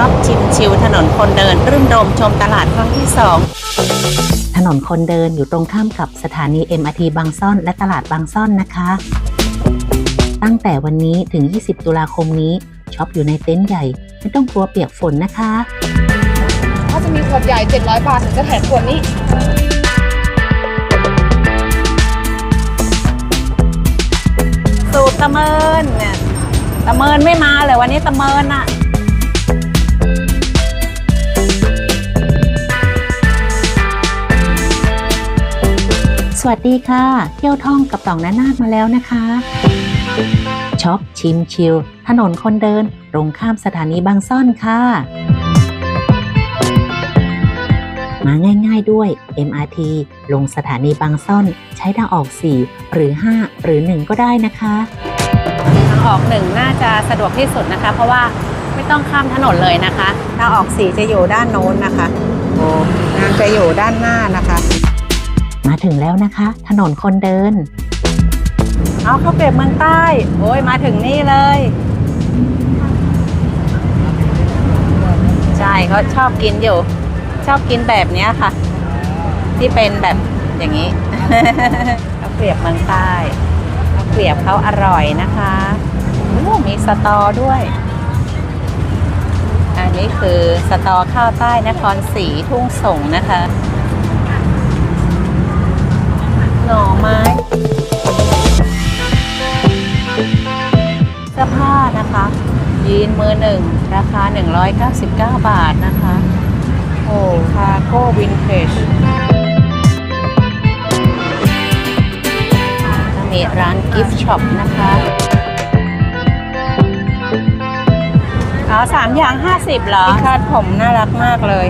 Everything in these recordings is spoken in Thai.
ชอบชิมชิวถนนคนเดิน รื่นรมชมตลาดครั้งที่สองถนนคนเดินอยู่ตรงข้ามกับสถานี MRT บางซ่อนและตลาดบางซ่อนนะคะ ตั้งแต่วันนี้ถึง 20 ตุลาคมนี้ช็อปอยู่ในเต็นท์ใหญ่ ไม่ต้องกลัวเปียกฝนนะคะถ้าจะมีขวดใหญ่ 700 บาทถึงจะแถมขวดนี้สูตรตะเมินเนี่ยตะเมินไม่มาเลยวันนี้ตะเมินอะ ดีค่ะ เที่ยวท่องกับต่องนานาดมาแล้วนะคะช็อปชิมชิล ถนนคนเดิน ตรงข้ามสถานีบางซ่อนค่ะ มาง่ายๆด้วย MRT ลงสถานีบางซ่อน ใช้ทางออก 4 หรือ 5 หรือ 1 ก็ได้นะคะทางออกหนึ่งน่าจะสะดวกที่สุดนะคะ เพราะว่าไม่ต้องข้ามถนนเลยนะคะทางออกสี่จะอยู่ด้านโน้นนะคะโอ้นางจะอยู่ด้านหน้านะคะ มาถึงแล้วนะคะ ถนนคนเดิน เอาข้าวเกรียบเมืองใต้ โอ้ยมาถึงนี่เลย ใช่เขาชอบกินอยู่ ชอบกินแบบเนี้ยค่ะ ที่เป็นแบบอย่างนี้ ข้าวเกรียบเมืองใต้ข้าวเกรียบเขาอร่อยนะคะโอ้มีสตอด้วย อันนี้คือสตอข้าวใต้นครศรีทุ่งสงนะคะ หน่อไม้เสื้อผ้านะคะ ยีนมือหนึ่งราคา 199 บาทนะคะ โอ้คาโก้วินเทจจะมีร้านกิฟต์ช็อปนะคะอ๋อสามอย่าง 50เหรอคาดผมน่ารักมากเลย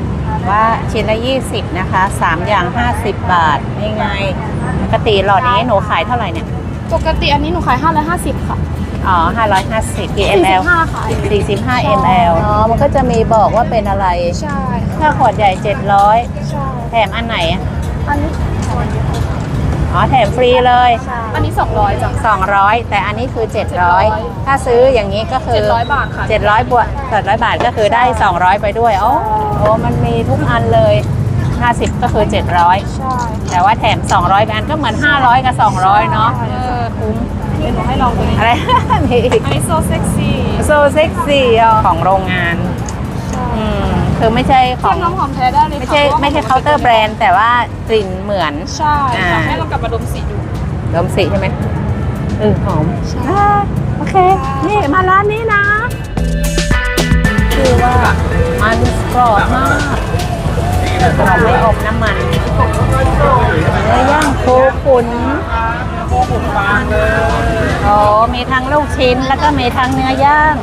ว่าชิ้นละ 20 นะคะ 3 อย่าง 50 บาท นี่ไง ปกติหลอดนี้หนูขายเท่าไหร่เนี่ย ปกติอันนี้หนูขาย 550 ค่ะอ๋อ550กี่ ml 45ค่ะ 45 ml อ๋อ มันก็จะมีบอกว่าเป็นอะไร ใช่ถ้าขวดใหญ่ 700 ใช่ แถมอันไหนอะอันนี้อ๋อ แถมฟรีเลย อันนี้ 200จ้ะ 200 แต่อันนี้คือ700 ถ้าซื้ออย่างนี้ก็คือ700 บาทค่ะ 700บวก700 บาทก็คือได้ 200 ไปด้วย โอ้โอ้มันมีทุกอันเลย 50 ก็คือ 700 ใช่แต่ว่าแถม 200ไปอันก็เหมือน 500 กับ 200 เนาะเออคุ้มเดี๋ยวหนูให้ลองตัวนี้อะไร มีอีกอันนี้โซเซ็กซี่โซเซ็กซี่ของโรงงานอืมคือไม่ใช่ขเทีอยบงน้ำหอมแท้ได้เลยค่ะไม่ใช่พระว่ไม่ใช่เคาน์เตอร์แบรนด์แต่ว่ากลิ่นเหมือน ใช่อ่าค่ะให้ลองกลับมาดมสีดู ดมสีใช่ไหมเออหอมใช่อ่าโอเค นี่มาร้านนี้นะ คือว่ามันกรอบมาก กรอบไม่อมน้ำมันเนื้อย่างโคขุนโอ้มีทั้งลูกชิ้นแล้วก็มีทั้งเนื้อย่าง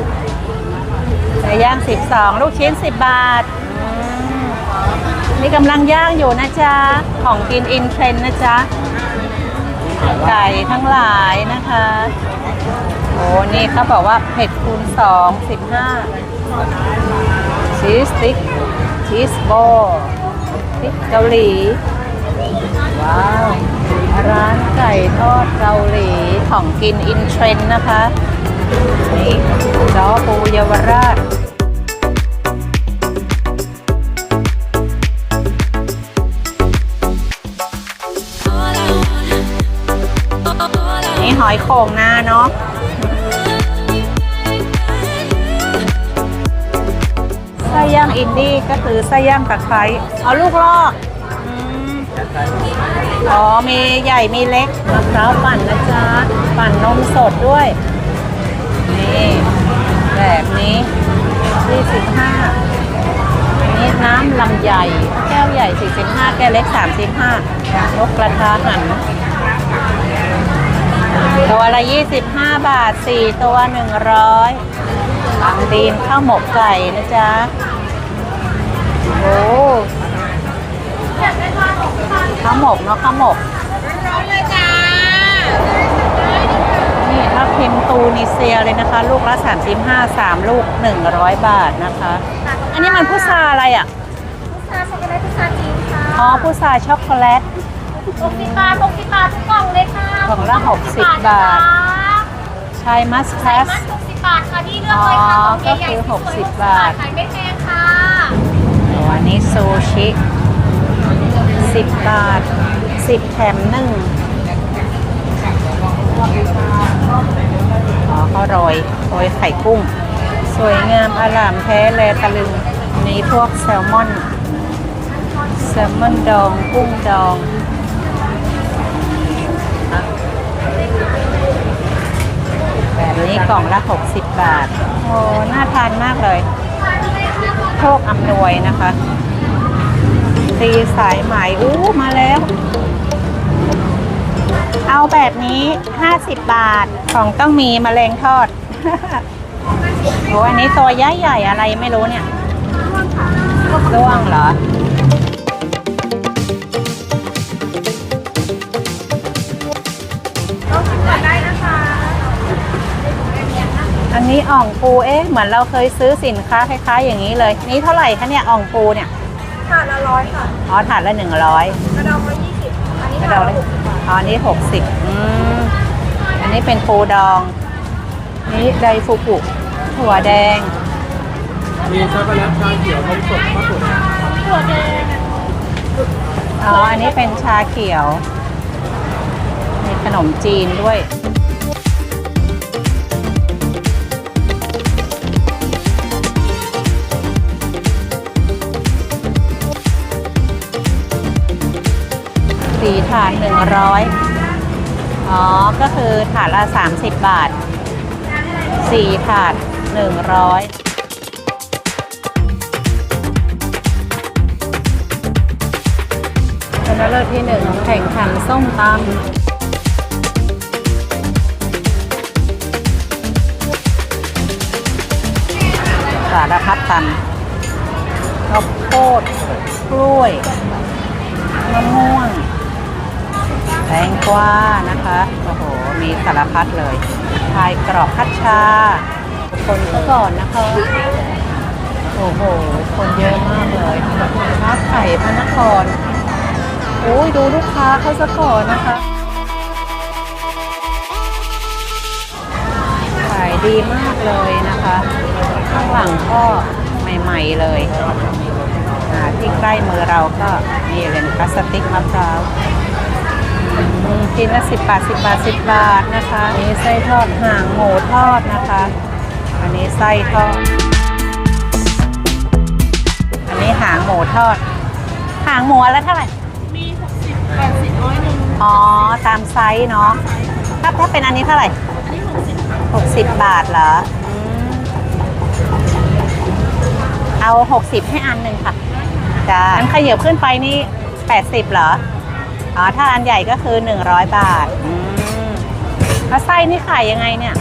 เนื้อย่าง 12 ลูกชิ้น 10 บาทนี่กำลังย่างอยู่นะจ๊ะ ของกินอินเทรนด์นะจ๊ะ ไก่ทั้งหลายนะคะ โอ้นี่เขาบอกว่าเผ็ดคูณสองสิบห้าชีสติ๊กชีสโบพริ กเกาหลี ว้าว ร้านไก่ทอดเกาหลีของกินอินเทรนด์นะคะ นี่จอปูเยาวราชนี่หอยโข่งนาเนาะ ย่างอินดี้ก็คือไส้ย่างตะไคร้เอาลูกลอกอืมอ๋อมีใหญ่มีเล็กมะพร้าวปั่นนะจ๊ะปั่นนมสดด้วย นี่แบบนี้45อันนี้น้ำลำใหญ่ แก้วใหญ่ 45 แก้วเล็ก 35นกกระทาหันตัวละ 25 บาท 4 ตัว 100บางดีนข้าวหมกไก่นะจ๊ะ โอ้ข้าวหมกเนาะข้าวหมกนี่ถ้าพิมพ์ตูนิเซียเลยนะคะ ลูกละ35 3ลูก 100 บาทนะคะ อันนี้มันพุทราอะไรอะชาช็อกโกแลตชาจีนค่ะอ๋อพุทราช็อกโกแลต60บาท60บาททุกกล่องเลยค่ะกล่องละ60บาทชายมัสใส่คัสมัด60บาทค่ะที่เลือกเลยค่ะอ๋อกล่องใหญ่ก็คือๆสวยๆ60บาทขายไม่แพง นี้ซูชิสิบบาทสิบแถมหนึ่งอ๋อเขาโรยโรยไข่กุ้ง สวยงามอร่ามแท้แลตะลึงนี้พวกแซลมอน แซลมอนดอง กุ้งดองอแบบนี้กล่องละ 60 บาท โอ้ น่าทานมากเลย คอำนวยนะคะตีสายไหมอู้มาแล้ว เอาแบบนี้ 50 บาทของต้องมีมแมลงทอดโอ้อันนี้ตัวใหญ่ๆอะไรไม่รู้เนี่ยร่วงเหรอ นนี้อ่องปูเอ๊ะเหมือนเราเคยซื้อสินค้าคล้ายๆ อย่างนี้เลย นี่เท่าไหร่คะเนี่ยอ่องปูเนี่ยถาดละร้อยค่ะอ๋อถาดละหนึ่งร้อยกระดองละยี่สิบอันนี้กระถาดดองละเลยหกสิบบาทอ๋ออันนี้หกสิบอืมอันนี้เป็นปูดอง นี่ไดฟูกุถั่วแดง มีช็อกโกแลตชาเขียวนมสดมะกรูดถั่วแดงอ๋ออันนี้เป็นชาเขียว มีขนมจีนด้วย สี่ถาดหนึ่งร้อยอ๋อ ก็คือถาดละสามสิบบาทสี่ถาดหนึ่งร้อยชนะเลิศที่หนึ่งแข่งขันส้มตำสารพัดตันข้าวโพดกล้วยมะม่วง ตงกวานะคะ โอ้โห มีสารพัดเลยพายกรอบคัดชา คนซะก่อนนะคะ โอ้โห คนเยอะมากเลยค้าไข่พระนคร โอ้ยดูลูกค้าเขาซะก่อนนะคะขายดีมากเลยนะคะ ข้างหลังก็ใหม่ๆเลยที่ใกล้มือเราก็นี่เป็นพลาสติกมะพร้าว กินละสิบบาทสิบบาทสิบบาทนะคะอันนี้ไส้ทอดห่างหมูทอดนะคะ อันนี้ไส้ทอด อันนี้หางหมูทอด หางหมูแล้วเท่าไหร่แปดสิบร้อยหนึ่งอ๋อ ตามไซส์เนาะ ถ้าถ้าเป็นอันนี้เท่าไหร่หกสิบบาทเหรออืมเอาหกสิบให้อันหนึ่งค่ะจ้าอันขยับขึ้นไปนี่แปดสิบเหรอ อ๋อ ถ้าอันใหญ่ก็คือหนึ่งร้อยบาทอืมแล้วไส้นี่ขายยังไงเนี่ย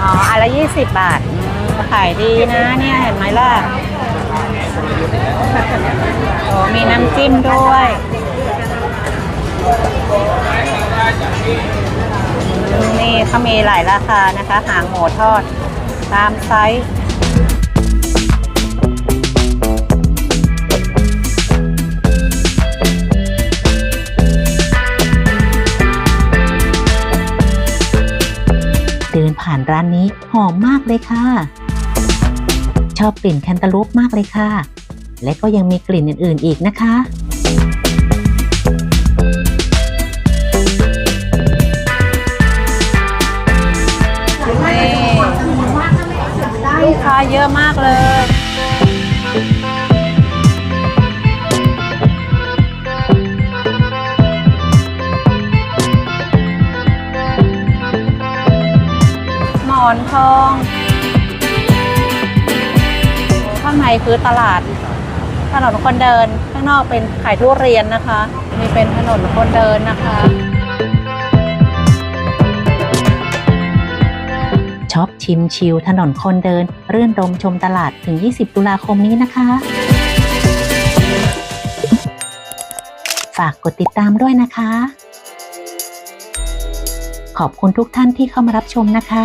อ๋ออันละยี่สิบบาทอืมขายดีนะเนี่ยเห็นไหมล่ะ โอ้มีน้ำจิ้มด้วย นี่เขามีหลายราคานะคะ หางหมูทอด ตามไซส์ ร้านนี้หอมมากเลยค่ะ ชอบกลิ่นแคนตาลูปมากเลยค่ะ และก็ยังมีกลิ่นอื่นๆอีกนะคะ อนทอง ข้างในคือตลาดถนนคนเดิน ข้างนอกเป็นขายทุเรียนนะคะนี่เป็นถนนคนเดินนะคะช็อปชิมชิลถนนคนเดิน เรื่อนรมชมตลาดถึง 20 ตุลาคมนี้นะคะ ฝากกดติดตามด้วยนะคะ ขอบคุณทุกท่านที่เข้ามารับชมนะคะ